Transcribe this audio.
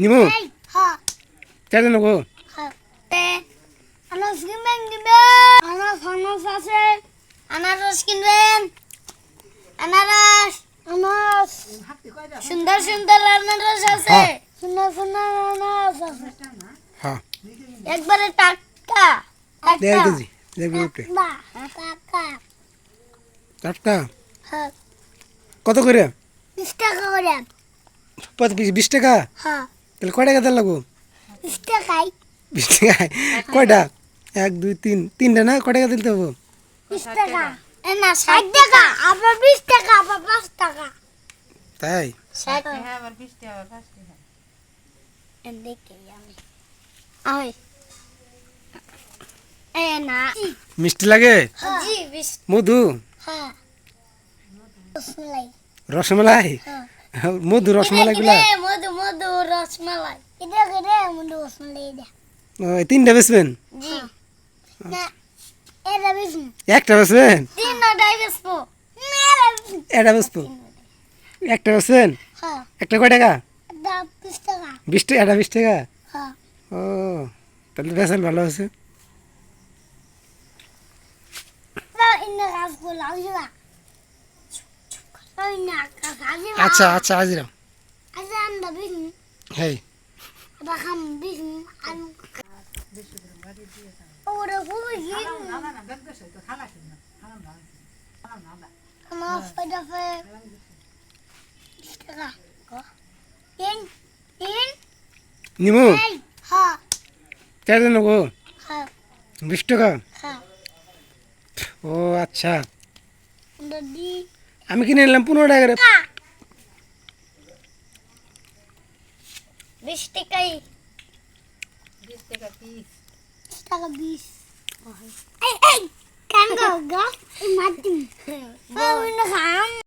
নিমু। হ্যাঁ হ্যাঁ আনারস কিনবেন কিনবেন। আনারস আনারস আছে। আনারস কিনবেন। আনারস আনারস। সুন্দর সুন্দর আনারস আছে। হ্যাঁ। সুন্দর সুন্দর আনারস আছে। হ্যাঁ। একবারে দেড় কেজি দেড় কেজি টাটকা। টাটকা? হ্যাঁ। কত করে? বিশ টাকা করে। কত পিস বিশ টাকা? হ্যাঁ। তাহলে কয় টাকা তেল লাগবো? বিশ টাকাই। বিশ টাকা কয়টা? এক দুই তিন। তিনটা না? কয় টাকা দিতে হব বিশ টাকা। এ না ষাট টাকা। আবার বিশ টাকা আবার পাঁচ টাকা। তাই? ষাট আবার বৃষ্টি আবার ফাঁসটি দেখে আমি। ওই এ না। মিষ্টি লাগে? মধু? হ্যাঁ। রসমালাই। রসমালাই? হ্যাঁ। মধু রসমালাই গুলা? মধু মধু রসমালাই। এটা কিরে মধু রসমালাই এটা ওই তিনটা বেচবেন? জি। না এটা বিশ একটা বেচবেন? এটা বেচবো। একটা বেচবেন? হ্যাঁ। একটা কয় টাকা? এটা বিশ টাকা। বিশ টাকা এটা বিশ টাকা? হ্যাঁ। ও তাহলে বেচাল ভালো আছে তা ইন্না কাজ করলে আসবা ওই না কাজ আসবা আচ্ছা আচ্ছা আজিরাম আচ্ছা আমরা বিশ হেই আবার খাম বিশ আলু ওরা খুবই আমার ফটাফে বিশ টাকা তিন তিন নিমু। এই হ্যাঁ চার নেব? হ্যাঁ বিশ টাকা। হ্যাঁ ও আচ্ছা আমি কিনে নিলাম পনেরো টাকা করে টাকা বিশ টাকাই বিশ টাকা পিস টাকা বিশ এই এই কেন গো মাটি ওই না খাম